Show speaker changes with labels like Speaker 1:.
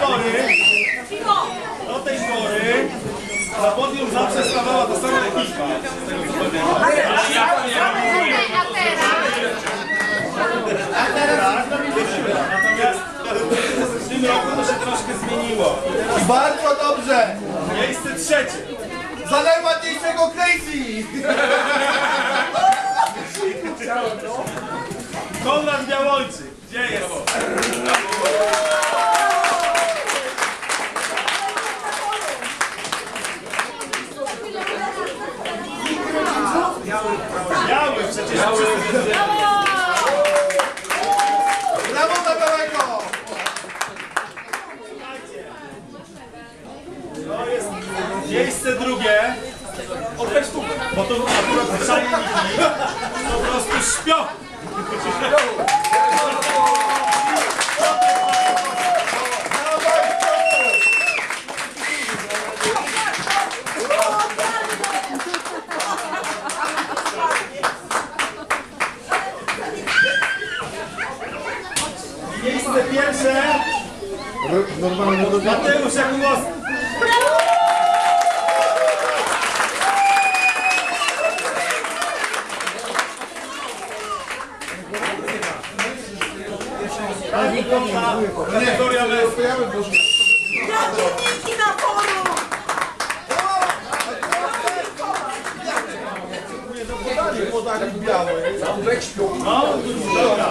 Speaker 1: pory, do tej pory na podium zawsze stawała ta sama ekipa. z tego co pamiętam. Natomiast w tym roku to się troszkę zmieniło. Bardzo dobrze! Miejsce trzecie.
Speaker 2: Za najładniejszego Crazy!
Speaker 1: Konrad Białojczyk. Gdzie jest? Biały, przecież wiedzą.
Speaker 2: Brawo dla Białego!
Speaker 1: To jest miejsce drugie. Odejdź tu, bo to akurat szajniki po prostu śpią. miejsce pierwsze
Speaker 2: Normalnie
Speaker 1: Mateusz Jakubowski. Pani Kota, kategoria męska.
Speaker 3: Gratulacje na forum! Dziękuję za
Speaker 2: podanie, podanie białe. Tam weź
Speaker 1: No, dobra.